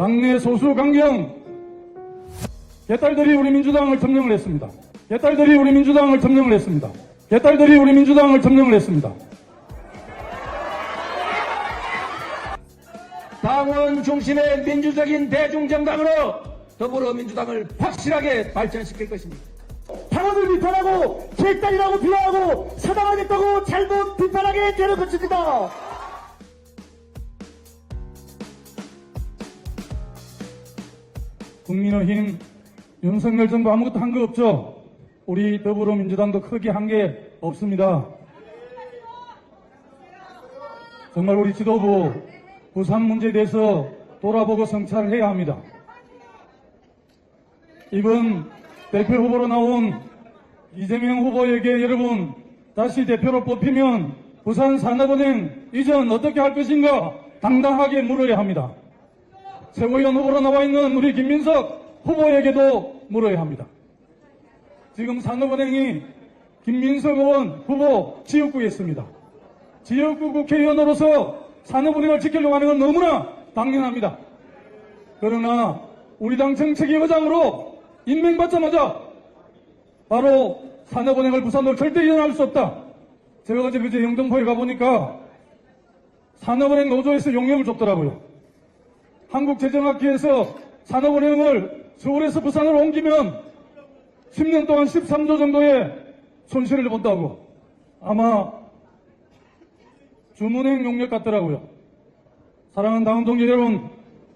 당내 소수 강경 개딸들이 우리 민주당을 점령을 했습니다. 개딸들이 우리 민주당을 점령을 했습니다. 개딸들이 우리 민주당을 점령을 했습니다. 당원 중심의 민주적인 대중정당으로 더불어민주당을 확실하게 발전시킬 것입니다. 당원을 비판하고 개딸이라고 비하하고 사당하겠다고 잘못 비판하게 되는 것입니다. 국민의힘 윤석열 정부 아무것도 한 거 없죠? 우리 더불어민주당도 크게 한 게 없습니다. 정말 우리 지도부 부산 문제에 대해서 돌아보고 성찰을 해야 합니다. 이번 대표 후보로 나온 이재명 후보에게 여러분 다시 대표로 뽑히면 부산 산업은행 이전 어떻게 할 것인가 당당하게 물어야 합니다. 최고위원 후보로 나와 있는 우리 김민석 후보에게도 물어야 합니다. 지금 산업은행이 김민석 의원 후보 지역구에 있습니다. 지역구 국회의원으로서 산업은행을 지키려고 하는 건 너무나 당연합니다. 그러나 우리 당 정책위 의장으로 임명받자마자 바로 산업은행을 부산으로 절대 이전할 수 없다. 제가 어제 그제 영등포에 가보니까 산업은행 노조에서 용역을 줬더라고요. 한국재정학회에서 산업은행을 서울에서 부산으로 옮기면 10년 동안 13조 정도의 손실을 본다고 아마 주문행 용역 같더라고요. 사랑하는 당원 동지 여러분,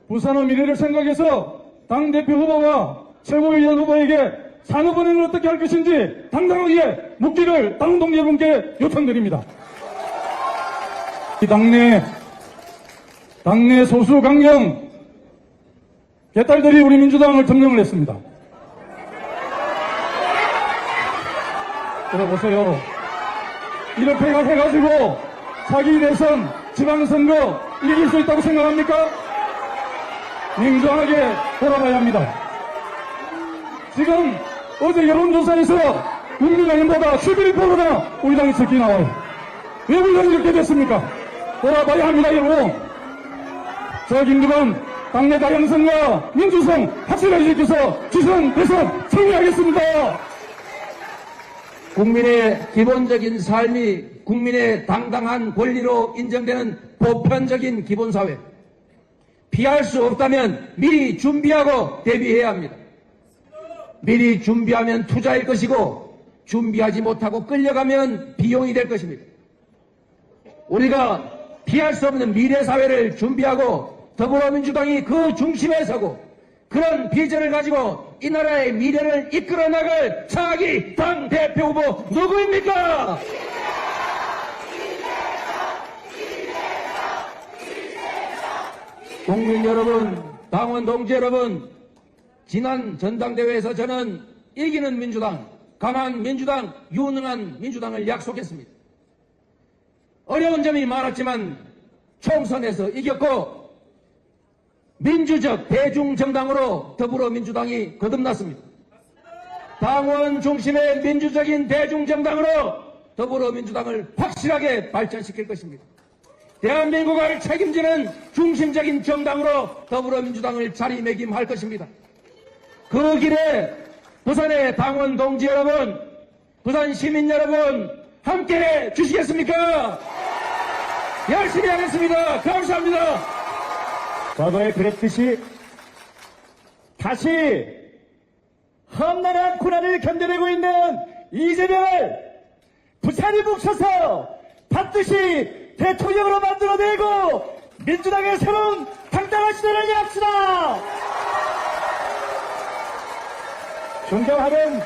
부산의 미래를 생각해서 당대표 후보와 최고위원 후보에게 산업은행을 어떻게 할 것인지 당당하게 묻기를 당원 동지 여러분께 요청드립니다. 이 당내 당내 소수 강경 개딸들이 우리 민주당을 점령을 했습니다. 들어보세요. 이렇게 해가지고 자기 대선 지방선거 이길 수 있다고 생각합니까? 냉정하게 돌아봐야 합니다. 지금 어제 여론조사에서 국민의힘보다 11%나 우리 당이 적게 나와요. 왜 당이 이렇게 됐습니까? 돌아봐야 합니다, 여러분. 저 김두관 당내 다양성과 민주성 확실하게 지켜서 지선 대선 승리하겠습니다. 국민의 기본적인 삶이 국민의 당당한 권리로 인정되는 보편적인 기본사회. 피할 수 없다면 미리 준비하고 대비해야 합니다. 미리 준비하면 투자일 것이고 준비하지 못하고 끌려가면 비용이 될 것입니다. 우리가 피할 수 없는 미래 사회를 준비하고 더불어민주당이 그 중심에 서고 그런 비전을 가지고 이 나라의 미래를 이끌어 나갈 차기 당 대표 후보 누구입니까? 국민 여러분, 당원 동지 여러분, 지난 전당대회에서 저는 이기는 민주당, 강한 민주당, 유능한 민주당을 약속했습니다. 어려운 점이 많았지만 총선에서 이겼고 민주적 대중정당으로 더불어민주당이 거듭났습니다. 당원 중심의 민주적인 대중정당으로 더불어민주당을 확실하게 발전시킬 것입니다. 대한민국을 책임지는 중심적인 정당으로 더불어민주당을 자리매김할 것입니다. 그 길에 부산의 당원 동지 여러분, 부산 시민 여러분, 함께 해 주시겠습니까? 열심히 하겠습니다. 감사합니다. 과거에 그랬듯이 다시 험난한 고난을 견뎌내고 있는 이재명을 부산이 뭉쳐서 반드시 대통령으로 만들어내고 민주당의 새로운 당당한 시대를 열합시다. 존경하는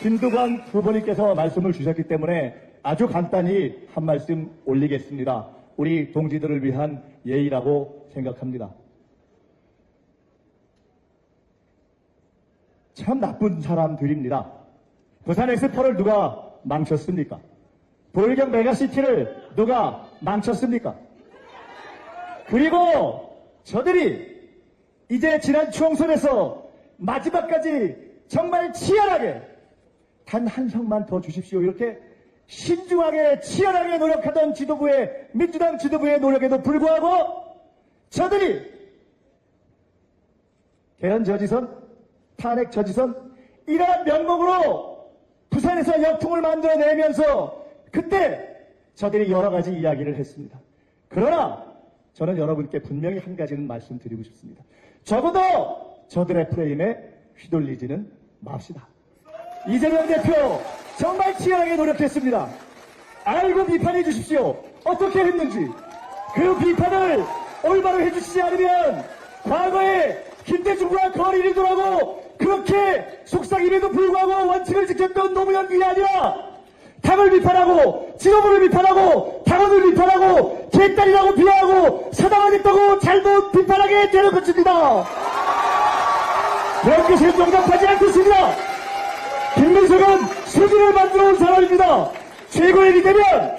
김두관 후보님께서 말씀을 주셨기 때문에 아주 간단히 한 말씀 올리겠습니다. 우리 동지들을 위한 예의라고 생각합니다. 참 나쁜 사람들입니다. 부산 엑스포를 누가 망쳤습니까? 돌경 메가시티를 누가 망쳤습니까? 그리고 저들이 이제 지난 총선에서 마지막까지 정말 치열하게 단한 성만 더 주십시오. 이렇게 신중하게 치열하게 노력하던 지도부의 민주당 지도부의 노력에도 불구하고 저들이 개헌 저지선, 탄핵 저지선, 이러한 명목으로 부산에서 역풍을 만들어내면서 그때 저들이 여러 가지 이야기를 했습니다. 그러나 저는 여러분께 분명히 한 가지는 말씀드리고 싶습니다. 적어도 저들의 프레임에 휘둘리지는 맙시다. 이재명 대표 정말 치열하게 노력했습니다. 알고 비판해 주십시오. 어떻게 했는지. 그 비판을 올바로 해주시지 않으면 과거에 김대중과 거리를 두라고 그렇게 속삭임에도 불구하고 원칙을 지켰던 노무현이 아니라 당을 비판하고 지도부를 비판하고 당원을 비판하고 개딸이라고 비하하고 사당하겠다고 잘못 비판하게 되는 것입니다. 것을 용납하지 않겠습니다. 김민석은 수준을 만들어 온 사람입니다. 최고액이 되면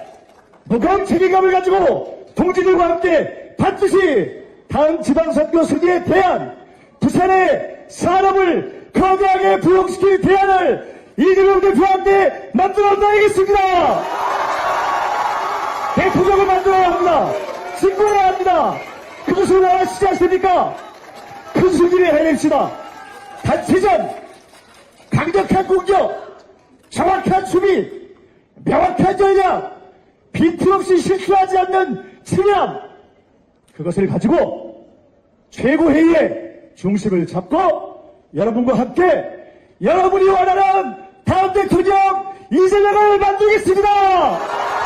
무거운 책임감을 가지고 동지들과 함께 반드시 다음 지방선거 승리에 대한 부산의 산업을 거대하게 부흥시킬 대안을 이재명 대표와 함께 만들어 놔야겠습니다. 대표적을 만들어야 합니다. 진보해야 합니다. 그것을 원하시지 않습니까? 큰 승리를 해냅시다. 단체전, 강력한 공격, 정확한 수비, 명확한 전략, 빈틈없이 실수하지 않는 측량, 그것을 가지고 최고회의의 중심을 잡고 여러분과 함께 여러분이 원하는 다음 대통령 이재명을 만들겠습니다!